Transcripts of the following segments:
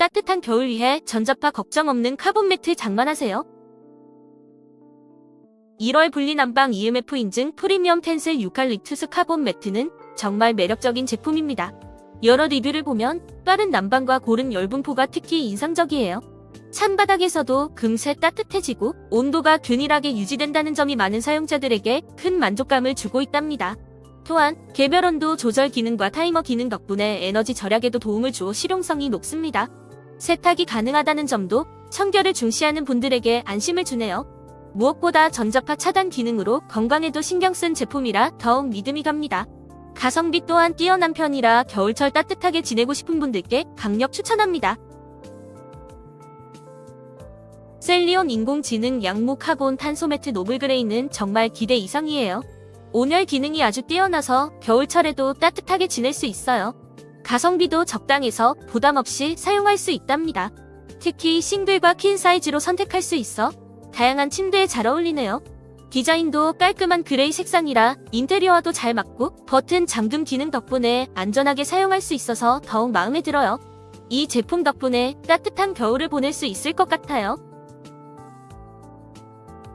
따뜻한 겨울 위해 전자파 걱정 없는 카본 매트 장만하세요. 1월 분리난방 EMF 인증 프리미엄 텐슬 유칼립투스 카본 매트는 정말 매력적인 제품입니다. 여러 리뷰를 보면 빠른 난방과 고른 열분포가 특히 인상적이에요. 찬바닥에서도 금세 따뜻해지고 온도가 균일하게 유지된다는 점이 많은 사용자들에게 큰 만족감을 주고 있답니다. 또한 개별 온도 조절 기능과 타이머 기능 덕분에 에너지 절약에도 도움을 주어 실용성이 높습니다. 세탁이 가능하다는 점도 청결을 중시하는 분들에게 안심을 주네요. 무엇보다 전자파 차단 기능으로 건강에도 신경 쓴 제품이라 더욱 믿음이 갑니다. 가성비 또한 뛰어난 편이라 겨울철 따뜻하게 지내고 싶은 분들께 강력 추천합니다. 셀리온 인공지능 양모 카본 탄소 매트 노블그레이는 정말 기대 이상이에요. 온열 기능이 아주 뛰어나서 겨울철에도 따뜻하게 지낼 수 있어요. 가성비도 적당해서 부담 없이 사용할 수 있답니다. 특히 싱글과 퀸 사이즈로 선택할 수 있어 다양한 침대에 잘 어울리네요. 디자인도 깔끔한 그레이 색상이라 인테리어와도 잘 맞고 버튼 잠금 기능 덕분에 안전하게 사용할 수 있어서 더욱 마음에 들어요. 이 제품 덕분에 따뜻한 겨울을 보낼 수 있을 것 같아요.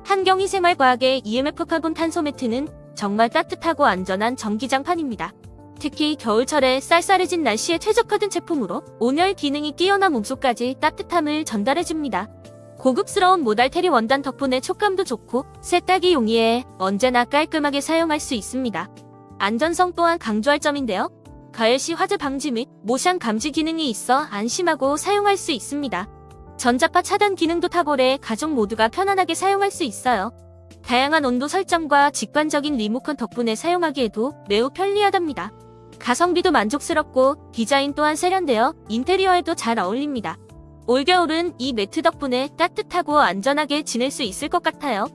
환경위생활과학의 EMF 카본 탄소 매트는 정말 따뜻하고 안전한 전기장판입니다. 특히 겨울철에 쌀쌀해진 날씨에 최적화된 제품으로 온열 기능이 뛰어난 몸속까지 따뜻함을 전달해줍니다. 고급스러운 모달테리 원단 덕분에 촉감도 좋고 세탁이 용이해 언제나 깔끔하게 사용할 수 있습니다. 안전성 또한 강조할 점인데요. 가열 시 화재 방지 및 모션 감지 기능이 있어 안심하고 사용할 수 있습니다. 전자파 차단 기능도 탁월해 가족 모두가 편안하게 사용할 수 있어요. 다양한 온도 설정과 직관적인 리모컨 덕분에 사용하기에도 매우 편리하답니다. 가성비도 만족스럽고 디자인 또한 세련되어 인테리어에도 잘 어울립니다. 올겨울은 이 매트 덕분에 따뜻하고 안전하게 지낼 수 있을 것 같아요.